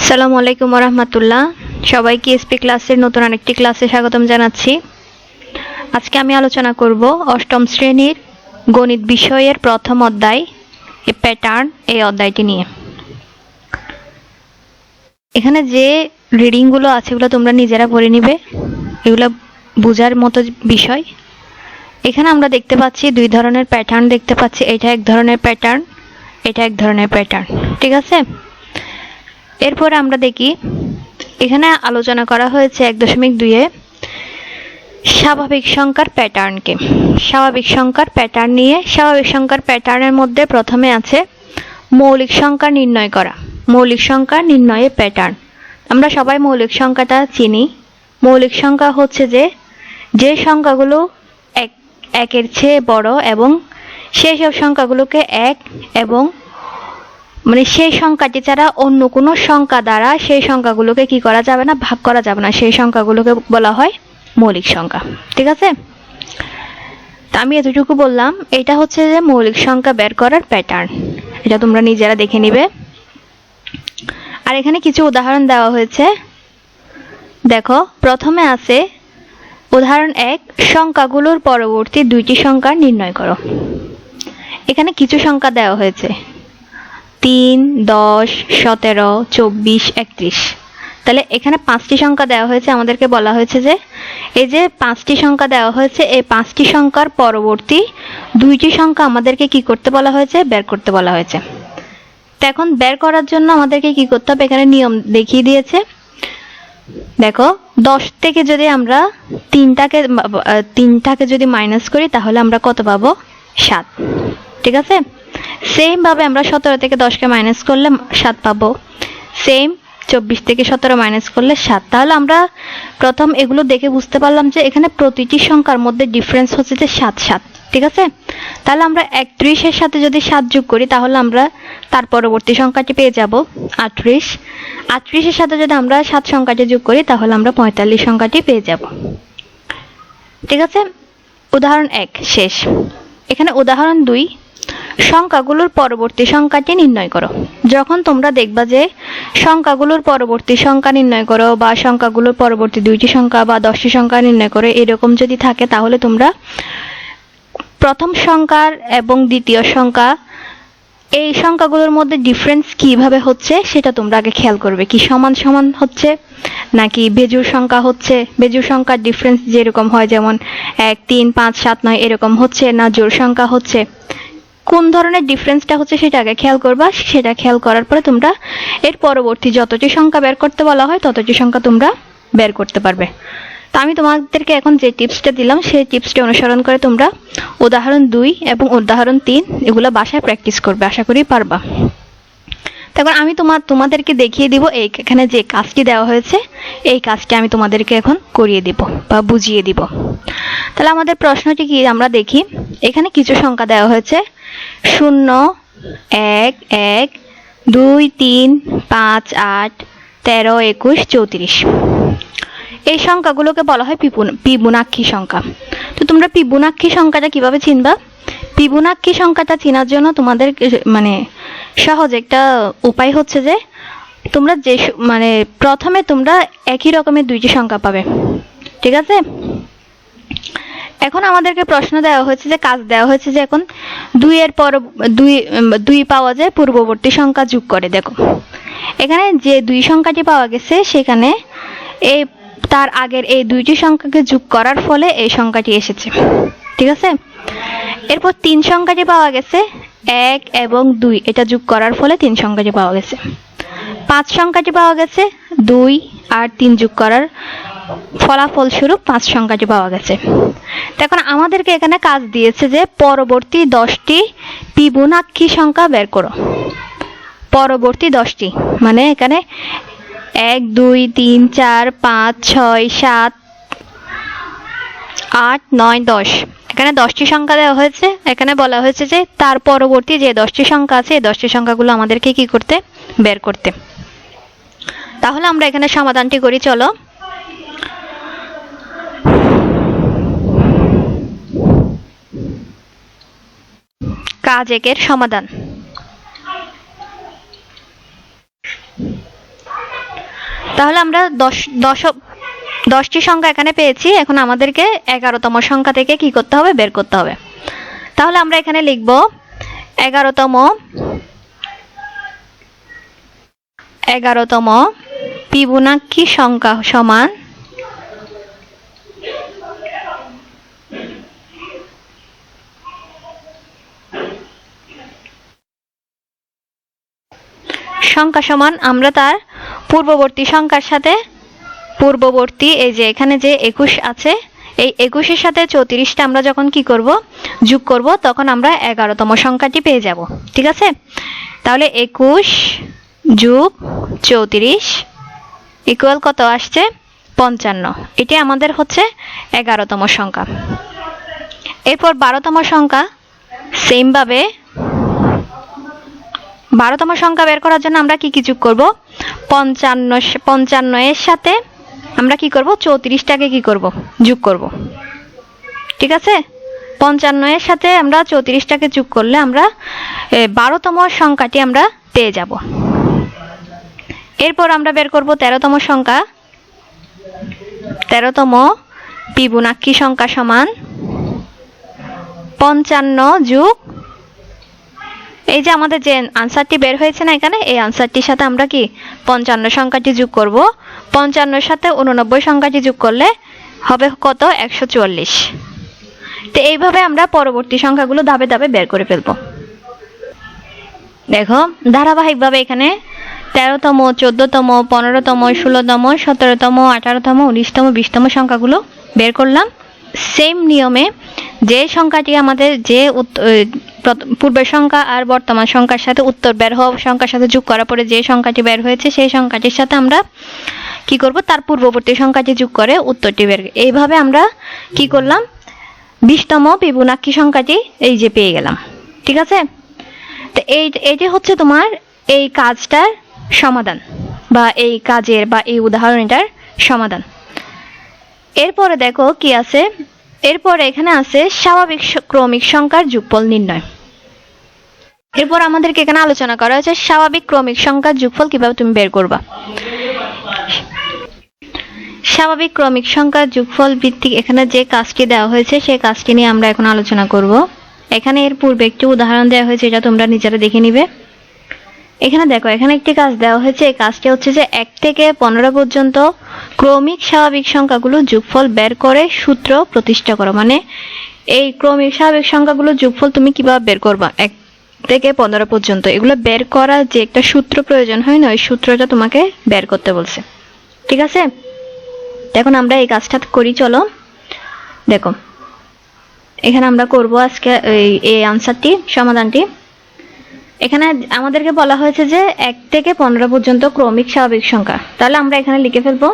আসসালামু আলাইকুম রহমতুল্লাহ সবাইকে এসপি ক্লাসের নতুন আরেকটি ক্লাসে স্বাগতম জানাচ্ছি? আজকে আমি আলোচনা করব অষ্টম শ্রেণির গণিত বিষয়ের প্রথম অধ্যায়, এ প্যাটার্ন এই অধ্যায়টি নিয়ে। এখানে যে রিডিংগুলো আছে, এগুলো তোমরা নিজেরা পড়ে নিবে। এগুলো বোঝার মতো বিষয়। এখানে আমরা দেখতে পাচ্ছি দুই ধরনের প্যাটার্ন দেখতে পাচ্ছি। এটা এক ধরনের প্যাটার্ন এটা এক ধরনের প্যাটার্ন ঠিক আছে? এরপরে আমরা দেখি, এখানে আলোচনা করা হয়েছে এক দশমিক দুইয়ে স্বাভাবিক সংখ্যার প্যাটার্নকে। স্বাভাবিক সংখ্যার প্যাটার্ন নিয়ে স্বাভাবিক সংখ্যার প্যাটার্নের মধ্যে প্রথমে আছে মৌলিক সংখ্যা নির্ণয় করা, মৌলিক সংখ্যা নির্ণয়ের প্যাটার্ন। আমরা সবাই মৌলিক সংখ্যাটা চিনি। মৌলিক সংখ্যা হচ্ছে যে যে সংখ্যাগুলো এক, একের চেয়ে বড় এবং সেই সব সংখ্যাগুলোকে এক এবং মানে সেই সংখ্যাটি ছাড়া অন্য কোনো সংখ্যা দ্বারা সেই সংখ্যাগুলোকে কি করা যাবে না, ভাগ করা যাবে না। সেই সংখ্যাগুলোকে বলা হয় মৌলিক সংখ্যা। ঠিক আছে? তা আমি এতটুকু বললাম, এটা হচ্ছে যে মৌলিক সংখ্যা বের করার প্যাটার্ন এটা তোমরা নিজেরা দেখে নিবে। আর এখানে কিছু উদাহরণ দেওয়া হয়েছে। দেখো, প্রথমে আছে, উদাহরণ এক, সংখ্যাগুলোর পরবর্তী দুইটি সংখ্যা নির্ণয় করো। এখানে কিছু সংখ্যা দেওয়া হয়েছে। তিন, দশ, সতেরো, চব্বিশ, একত্রিশ। তাহলে এখানে পাঁচটি সংখ্যা দেওয়া হয়েছে। আমাদেরকে বলা হয়েছে যে, এই যে পাঁচটি সংখ্যা দেওয়া হয়েছে, এই পাঁচটি সংখ্যার পরবর্তী দুইটি সংখ্যা আমাদেরকে কি করতে বলা হয়েছে? বের করতে বলা হয়েছে। তো এখন বের করার জন্য আমাদেরকে কি করতে হবে? এখানে নিয়ম দেখিয়ে দিয়েছে। দেখো, দশ থেকে যদি আমরা তিনটাকে তিনটাকে যদি মাইনাস করি, তাহলে আমরা কত পাবো? সাত। ঠিক আছে? সেম ভাবে আমরা সতেরো থেকে দশকে মাইনাস করলে সাত পাবো। সেম চব্বিশ থেকে সতেরো মাইনাস করলে সাত। তাহলে আমরা প্রথম এগুলো দেখে বুঝতে পারলাম যে এখানে প্রতিটি সংখ্যার মধ্যে ডিফারেন্স হচ্ছে যে সাত সাত, ঠিক আছে? তাহলে আমরা একত্রিশের সাথে যদি সাত যোগ করি, তাহলে আমরা তার পরবর্তী সংখ্যাটি পেয়ে যাব, আটত্রিশ। আটত্রিশের সাথে যদি আমরা সাত সংখ্যাটি যোগ করি, তাহলে আমরা পঁয়তাল্লিশ সংখ্যাটি পেয়ে যাব। ঠিক আছে? উদাহরণ এক, শেষ। এখানে উদাহরণ দুই সংখ্যাগুলোর পরবর্তী সংখ্যাটি নির্ণয় করো। যখন তোমরা দেখবা যে সংখ্যাগুলোর পরবর্তী সংখ্যা নির্ণয় করো বা সংখ্যাগুলোর পরবর্তী দুইটি সংখ্যা বা দশটি সংখ্যা নির্ণয় করো, এরকম যদি থাকে তাহলে তোমরা প্রথম সংখ্যার এবং দ্বিতীয় সংখ্যা, এই সংখ্যাগুলোর মধ্যে ডিফারেন্স কীভাবে হচ্ছে সেটা তোমরা আগে খেয়াল করবে। কি সমান সমান হচ্ছে নাকি বেজুর সংখ্যা হচ্ছে? বেজুর সংখ্যার ডিফারেন্স যেরকম হয় যেমন এক, তিন, পাঁচ, সাত, নয়, এরকম হচ্ছে না জোর সংখ্যা হচ্ছে? কোন ধরনের ডিফারেন্সটা হচ্ছে সেটা আগে খেয়াল করবা, সেটা খেয়াল করার পরে তোমরা এর পরবর্তী যতটি সংখ্যা বের করতে বলা হয়, ততটি সংখ্যা তোমরা বের করতে পারবে। তা আমি তোমাদেরকে এখন যে টিপসটা দিলাম, সেই টিপসটি অনুসরণ করে তোমরা উদাহরণ দুই এবং উদাহরণ তিন, এগুলো বাসায় প্র্যাকটিস করবে, আশা করি পারবা। তারপর আমি তোমার, তোমাদেরকে দেখিয়ে দিব এই এখানে যে কাজটি দেওয়া হয়েছে, এই কাজটি আমি তোমাদেরকে এখন করিয়ে দিব বা বুঝিয়ে দিব। তাহলে আমাদের প্রশ্নটি কি আমরা দেখি, এখানে কিছু সংখ্যা দেওয়া হয়েছে শূন্য, এক এক, দুই, তিন, পাঁচ, আট, তেরো, একুশ, চৌত্রিশ। এই সংখ্যাগুলোকে বলা হয় পিপুন পিবুনাক্ষী সংখ্যা। তো তোমরা পিবুনাক্ষী সংখ্যাটা কীভাবে চিনবা? পিবুনাক্ষী সংখ্যাটা চেনার জন্য তোমাদের মানে সহজ একটা উপায় হচ্ছে যে, তোমরা যে মানে প্রথমে তোমরা একই রকমের দুইটি সংখ্যা পাবে। ঠিক আছে? এখন আমাদেরকে প্রশ্ন দেওয়া হয়েছে যে, কাজ দেওয়া হয়েছে যে এখন দুই এর পর, দুই দুই পাওয়া যায় পূর্ববর্তী সংখ্যা যোগ করে, দেখো। এখানে যে দুই সংখ্যাটি পাওয়া গেছে, সেখানে এই তার আগের এই দুইটি সংখ্যাকে যোগ করার ফলে এই সংখ্যাটি এসেছে। ঠিক আছে? এরপর তিন সংখ্যাটি পাওয়া গেছে, এক এবং দুই। এটা যোগ করার ফলে তিন সংখ্যাটি পাওয়া গেছে। পাঁচ সংখ্যাটি পাওয়া গেছে, দুই আর তিন যোগ করার ফলাফল স্বরূপ পাঁচ সংখ্যাটি পাওয়া গেছে। এখন আমাদেরকে এখানে কাজ দিয়েছে যে পরবর্তী দশটি পিবুনাক্ষী সংখ্যা বের করো। পরবর্তী দশটি মানে এখানে এক, দুই, তিন, চার, পাঁচ, ছয়, সাত, আট, নয়, দশ। এখানে দশটি সংখ্যা দেওয়া হয়েছে। এখানে বলা হয়েছে যে তার পরবর্তী যে দশটি সংখ্যা আছে, এই দশটি সংখ্যাগুলো আমাদেরকে কি করতে? বের করতে। তাহলে আমরা এখানে সমাধানটি করি, চলো। কাজ একের সমাধান। তাহলে আমরা দশ দশ, দশটি সংখ্যা এখানে পেয়েছি। এখন আমাদেরকে এগারোতম সংখ্যা থেকে কি করতে হবে? বের করতে হবে। তাহলে আমরা এখানে লিখব এগারোতম এগারোতম পিবুনাক্কি সংখ্যা সমান সংখ্যা সমান, আমরা তার পূর্ববর্তী সংখ্যার সাথে পূর্ববর্তী, এই যে এখানে যে একুশ আছে, এই একুশের সাথে চৌত্রিশটা আমরা যখন কি করব? যোগ করব, তখন আমরা এগারোতম সংখ্যাটি পেয়ে যাব। ঠিক আছে? তাহলে একুশ যোগ চৌত্রিশ ইকুয়াল কত আসছে? পঞ্চান্ন। এটি আমাদের হচ্ছে এগারোতম সংখ্যা। এরপর বারোতম সংখ্যা সেমভাবে বারোতম সংখ্যা বের করার জন্য আমরা কি কি যোগ করব? পঞ্চান্ন পঞ্চান্ন এর সাথে আমরা কি করব? চৌত্রিশটাকে কি করব? যোগ করব। ঠিক আছে? পঞ্চান্ন এর সাথে আমরা চৌত্রিশটাকে যোগ করলে আমরা বারোতম সংখ্যাটি আমরা পেয়ে যাব। এরপর আমরা বের করব তেরোতম সংখ্যা। তেরোতম পিবুনাক্কি সংখ্যা সমান পঞ্চান্ন যোগ এই যে আমাদের যে আনসারটি বের হয়েছে না এখানে, এই আনসারটির সাথে আমরা কি পঞ্চান্ন সংখ্যাটি যোগ করব? পঞ্চান্নর সাথে উননব্বই সংখ্যাটি যোগ করলে হবে কত? একশো চুয়াল্লিশ। তো এইভাবে আমরা পরবর্তী সংখ্যাগুলো ধাপে ধাপে বের করে ফেলব। দেখো, ধারাবাহিকভাবে এখানে তেরোতম, চোদ্দতম, পনেরোতম, ষোলোতম, সতেরোতম, আঠারোতম, উনিশতম, বিশতম সংখ্যাগুলো বের করলাম। সেম নিয়মে যে সংখ্যাটি আমাদের যে পূর্বের সংখ্যা আর বর্তমান সংখ্যার সাথে উত্তর বের হওয়া সংখ্যার সাথে যোগ করার পরে যে সংখ্যাটি বের হয়েছে সেই সংখ্যাটির সাথে আমরা কি করব? তার পূর্ববর্তী সংখ্যাটি যোগ করে উত্তরটি বের এইভাবে আমরা কি করলাম? বিশতম পিবুনাক্ষী সংখ্যাটি এই যে পেয়ে গেলাম। ঠিক আছে? তো এই, এটি হচ্ছে তোমার এই কাজটার সমাধান বা এই কাজের বা এই উদাহরণটার সমাধান। এরপরে দেখো কি আছে? এরপরে এখানে আছে স্বাভাবিক ক্রমিক সংখ্যার যোগফল নির্ণয়। এরপর আমাদেরকে এখানে আলোচনা করা হয়েছে স্বাভাবিক ক্রমিক সংখ্যার যোগফল কীভাবে তুমি বের করবা। স্বাভাবিক ক্রমিক সংখ্যার যোগফল ভিত্তিক এখানে যে কাজটি দেওয়া হয়েছে সেই কাজটি নিয়ে আমরা এখন আলোচনা করব। এখানে এর পূর্বে একটি উদাহরণ দেওয়া হয়েছে, এটা তোমরা নিজেরা দেখে নিবে। এখানে দেখো, এখানে একটি কাজ দেওয়া হয়েছে, এই কাজটি হচ্ছে যে এক থেকে পনেরো পর্যন্ত ক্রমিক স্বাভাবিক সংখ্যাগুলো যোগফল বের করে সূত্র প্রতিষ্ঠা করো। মানে এই ক্রমিক স্বাভাবিক সংখ্যাগুলো যোগফল তুমি কীভাবে বের করবা? এক থেকে পনেরো পর্যন্ত। এগুলো বের করার যে একটা সূত্র প্রয়োজন, হয় না? ওই সূত্রটা তোমাকে বের করতে বলছে। ঠিক আছে? এখন আমরা এই কাজটা করি, চলো। দেখো, এখানে আমরা করব আজকে এই আনসারটি সমাধানটি। এখানে আমাদেরকে বলা হয়েছে যে এক থেকে পনেরো পর্যন্ত ক্রমিক স্বাভাবিক সংখ্যা। তাহলে আমরা এখানে লিখে ফেলব,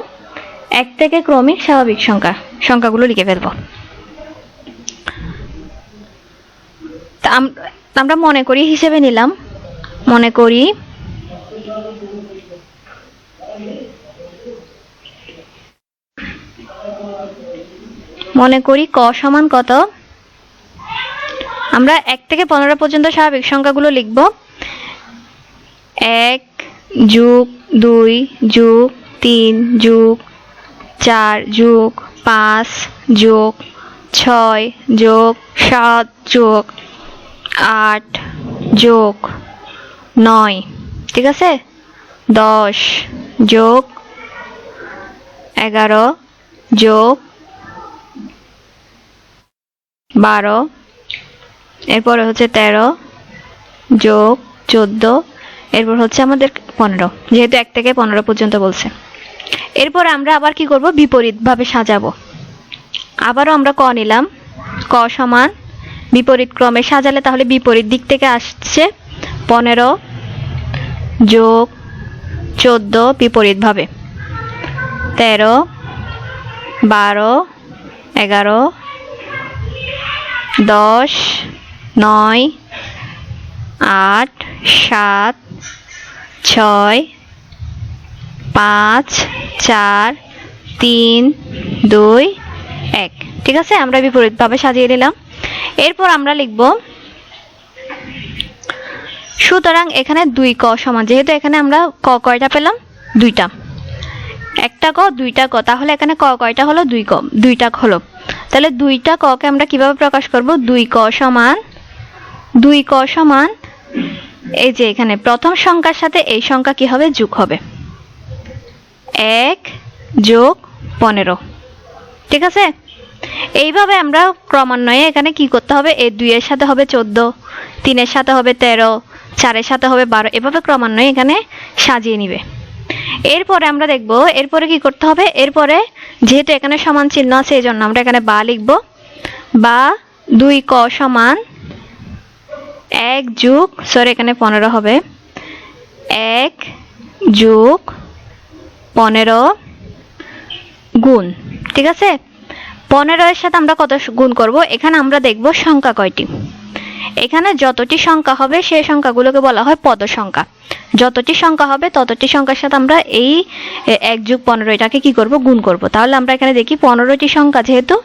এক থেকে ক্রমিক স্বাভাবিক সংখ্যা, সংখ্যাগুলো লিখে ফেলব। আমরা মনে করি হিসেবে নিলাম। মনে করি মনে করি ক সমান কত? আমরা এক থেকে পনেরো পর্যন্ত স্বাভাবিক সংখ্যাগুলো লিখব। এক যুগ দুই যুগ তিন যুগ চার যুগ পাঁচ যোগ ছয় যোগ সাত যোগ আট যোগ নয়, ঠিক আছে? দশ যোগ এগারো যোগ বারো, এরপরে হচ্ছে তেরো যোগ চোদ্দ, এরপর হচ্ছে আমাদের পনেরো, যেহেতু এক থেকে পনেরো পর্যন্ত বলছে। এরপর আমরা আবার কি করব? বিপরীতভাবে সাজাবো। আবারও আমরা ক নিলাম, ক সমান বিপরীত ক্রমে সাজালে তাহলে বিপরীত দিক থেকে আসছে পনেরো যোগ চোদ্দ বিপরীতভাবে। তেরো, বারো, এগারো, দশ, নয়, আট, সাত, ছয়, পাঁচ, চার, তিন, দুই, এক। ঠিক আছে? আমরা বিপরীতভাবে সাজিয়ে নিলাম। এরপর আমরা লিখব, সুতরাং এখানে দুই ক সমান, যেহেতু এখানে আমরা ক কয়টা পেলাম? দুইটা। একটা ক, দুইটা ক, তাহলে এখানে ক কয়টা হলো? দুই ক, দুইটা হলো। তাহলে দুইটা ককে আমরা কীভাবে প্রকাশ করব? দুই ক সমান, দুই ক সমান, এই যে এখানে প্রথম সংখ্যার সাথে এই সংখ্যা কি হবে? যোগ হবে। এক যোগ পনেরো। ঠিক আছে? এইভাবে আমরা ক্রমান্বয়ে এখানে কি করতে হবে? এই দুইয়ের সাথে হবে চোদ্দ, তিনের সাথে হবে তেরো, চারের সাথে হবে বারো। এভাবে ক্রমান্বয়ে এখানে সাজিয়ে নিবে। এরপরে আমরা দেখব, এরপরে কি করতে হবে? এরপরে যেহেতু এখানে সমান চিহ্ন আছে এই জন্য আমরা এখানে বা লিখব। বা দুই ক সমান এক যুগ সরি এখানে পনেরো হবে। এক যুগ পনেরো গুণ, ঠিক আছে? পনেরো এর সাথে আমরা কত গুণ করব? এখানে আমরা দেখব সংখ্যা কয়টি? এখানে যতটি সংখ্যা হবে, সেই সংখ্যাগুলোকে বলা হয় পদ সংখ্যা যতটি সংখ্যা হবে, ততটি সংখ্যার সাথে আমরা এই এক যুগ পনেরো এটাকে কি করব? গুণ করব। তাহলে আমরা এখানে দেখি পনেরোটি সংখ্যা যেহেতু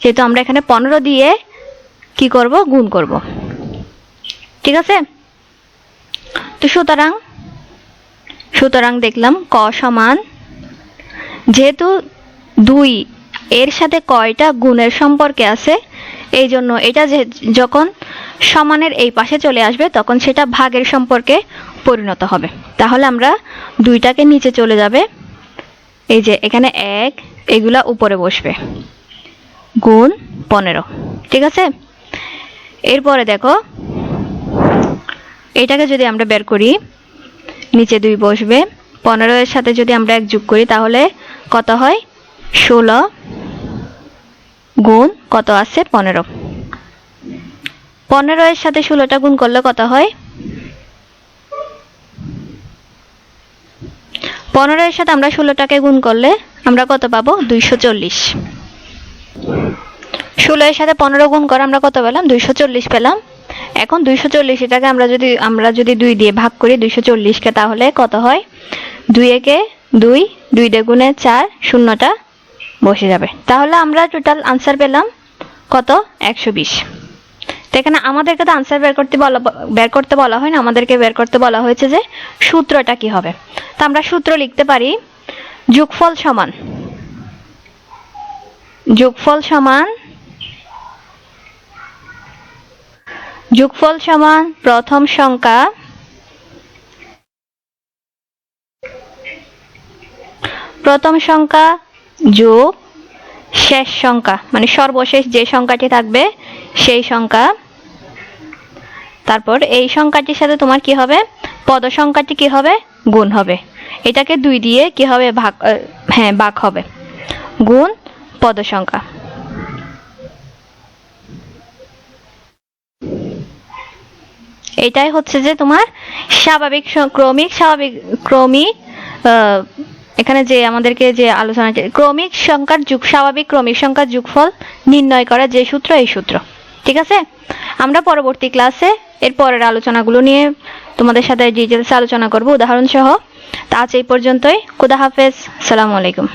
যেহেতু আমরা এখানে পনেরো দিয়ে কি করব? গুণ করব। ঠিক আছে? তো সুতরাং সুতরাং দেখলাম ক সমান, যেহেতু দুই এর সাথে কয়টা গুণের সম্পর্কে আছে? এই জন্য এটা যে যখন সমানের এই পাশে চলে আসবে, তখন সেটা ভাগের সম্পর্কে পরিণত হবে। তাহলে আমরা দুইটাকে নিচে চলে যাবে। এই যে এখানে এক, এগুলা উপরে বসবে। গুণ পনেরো। ঠিক আছে? এরপরে দেখো, এটাকে যদি আমরা বের করি, নিচে দুই বসবে। পনেরো এর সাথে যদি আমরা এক যোগ করি, তাহলে কত হয়? ষোলো। গুণ কত আছে? পনেরো। পনেরো এর সাথে ষোলোটা গুণ করলে কত হয়? পনেরো এর সাথে আমরা ষোলোটাকে গুণ করলে আমরা কত পাবো? দুইশো চল্লিশ। ষোলো এর সাথে পনেরো গুণ করে আমরা কত পেলাম? দুইশো চল্লিশ পেলাম। এখন দুইশো চল্লিশ এটাকে আমরা যদি আমরা যদি দুই দিয়ে ভাগ করি দুইশো চল্লিশকে তাহলে কত হয়? দুই একে দুই দুই দ্বিগুণে চার, শূন্যটা বসে যাবে। তাহলে আমরা টোটাল আনসার পেলাম কত? একশো বিশ। তো এখানে আমাদেরকে তো আনসার বের করতে বলা বের করতে বলা হয় না আমাদেরকে বের করতে বলা হয়েছে যে সূত্রটা কি হবে। তো আমরা সূত্র লিখতে পারি, যোগফল সমান যোগফল সমান যোগফল সমান প্রথম সংখ্যা প্রথম সংখ্যা যোগ শেষ সংখ্যা মানে সর্বশেষ যে সংখ্যাটি থাকবে, সেই সংখ্যা। তারপর এই সংখ্যাটির সাথে তোমার কি হবে? পদ সংখ্যাটি কি হবে? গুণ হবে। এটাকে দুই দিয়ে কি হবে? ভাগ হ্যাঁ ভাগ হবে। গুণ পদ সংখ্যা এটাই হচ্ছে যে তোমার স্বাভাবিক ক্রমিক স্বাভাবিক, ক্রমিক এখানে যে আমাদেরকে যে আলোচনা ক্রমিক সংখ্যার যুগ, স্বাভাবিক ক্রমিক সংখ্যার যোগফল নির্ণয় করা যে সূত্র, এই সূত্র। ঠিক আছে? আমরা পরবর্তী ক্লাসে এর পরের আলোচনাগুলো নিয়ে তোমাদের সাথে ডিটেলস আলোচনা করব। উদাহরণ সহ তা আজ এই পর্যন্তই। কুদা হাফেজ। সালামু আলাইকুম।